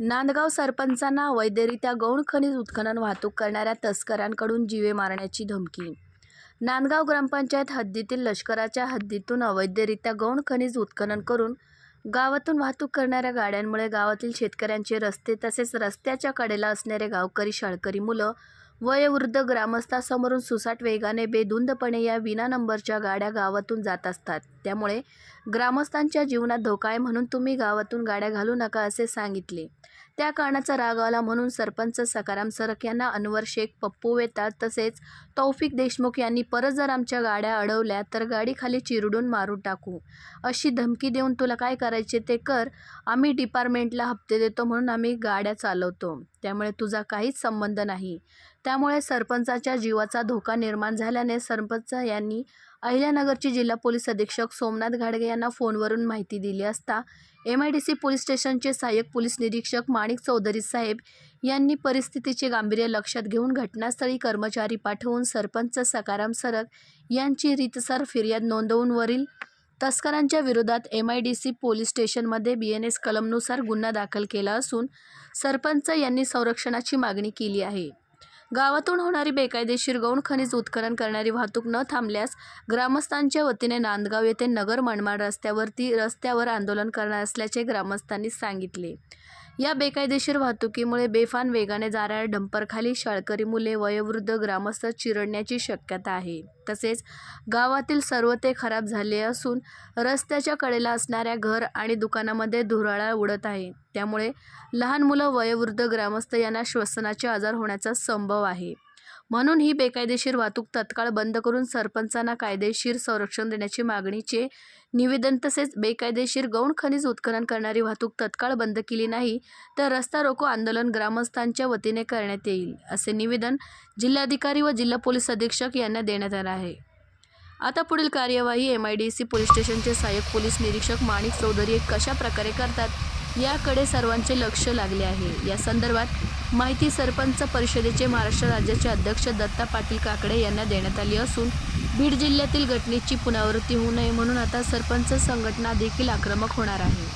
नांदगाव सरपंचांना अवैधरित्या गौण खनिज उत्खनन वाहतूक करणाऱ्या तस्करांकडून जीवे मारण्याची धमकी. नांदगाव ग्रामपंचायत हद्दीतील लष्कराच्या हद्दीतून अवैधरित्या गौण खनिज उत्खनन करून गावातून वाहतूक करणाऱ्या गाड्यांमुळे गावातील शेतकऱ्यांचे रस्ते तसेच रस्त्याच्या कडेला असणारे गावकरी शाळकरी मुलं वयोवृद्ध ग्रामस्थासमोरून सुसाट वेगाने बेधुंदपणे या विना नंबरच्या गाड्या गावातून जात असतात. त्यामुळे ग्रामस्थांच्या जीवनात धोका आहे म्हणून तुम्ही गावातून गाड्या घालू नका असे सांगितले. त्या कारणाचा राग आला म्हणून सरपंच सकाराम सरक यांना अनवर शेख पप्पू वेताळ तसेच तौफिक देशमुख यांनी परत जर आमच्या गाड्या अडवल्या तर गाडीखाली चिरडून मारून टाकू. अशी धमकी देऊन तुला काय करायचे ते कर. आम्ही डिपार्टमेंटला हप्ते देतो म्हणून आम्ही गाड्या चालवतो. त्यामुळे तुझा काहीच संबंध नाही. त्यामुळे सरपंचाच्या जीवाचा धोका निर्माण झाल्याने सरपंच यांनी अहिल्यानगरचे जिल्हा पोलीस अधीक्षक सोमनाथ घाडगे यांना फोनवरून माहिती दिली असता M I D C police स्टेशनचे सहाय्यक पोलीस निरीक्षक माणिक चौधरी साहेब यांनी परिस्थितीचे गांभीर्य लक्षात घेऊन घटनास्थळी कर्मचारी पाठवून सरपंच सकाराम सरक यांची रीतसर फिर्याद नोंदवून वरील तस्करांच्या विरोधात M I D C police स्टेशनमध्ये बी एन एस कलमनुसार गुन्हा दाखल केला असून सरपंच यांनी संरक्षणाची मागणी केली आहे. गावातून होणारी बेकायदेशीर गौण खनिज उत्खनन करणारी वाहतूक न थांबल्यास ग्रामस्थांच्या वतीने नांदगाव येथे नगर मनमाड रस्त्यावरती रस्त्यावर आंदोलन करणार असल्याचे ग्रामस्थांनी सांगितले. या बेकायदेशीर वाहतुकीमुळे बेफान वेगाने जाणाऱ्या डंपरखाली शाळकरी मुले वयोवृद्ध ग्रामस्थ चिरडण्याची शक्यता आहे. तसेच गावातील सर्व ते खराब झाले असून रस्त्याच्या कडेला असणाऱ्या घर आणि दुकानामध्ये धुराळा उडत आहे. त्यामुळे लहान मुलं वयोवृद्ध ग्रामस्थ यांना श्वसनाचे आजार होण्याचा संभव आहे. म्हणून ही बेकायदेशीर वाहतूक तत्काळ बंद करून सरपंचांना कायदेशीर संरक्षण देण्याची मागणीचे निवेदन तसेच बेकायदेशीर गौण खनिज उत्खनन करणारी वाहतूक तत्काळ बंद केली नाही तर रस्ता रोको आंदोलन ग्रामस्थांच्या वतीने करण्यात येईल असे निवेदन जिल्हाधिकारी व जिल्हा पोलीस अधीक्षक यांना देण्यात आलं आहे. आता पुढील कार्यवाही M I D C police स्टेशनचे सहाय्यक पोलीस निरीक्षक माणिक चौधरी कशा प्रकारे करतात? याकडे सर्वांचे लक्ष लागले आहे. या संदर्भात माहिती सरपंच परिषदेचे महाराष्ट्र राज्याचे अध्यक्ष दत्ता पाटील काकडे यांना देण्यात आली असून बीड जिल्ह्यातील घटनेची पुनरावृत्ती होऊ नये म्हणून आता सरपंच संघटना देखील आक्रमक होणार आहे.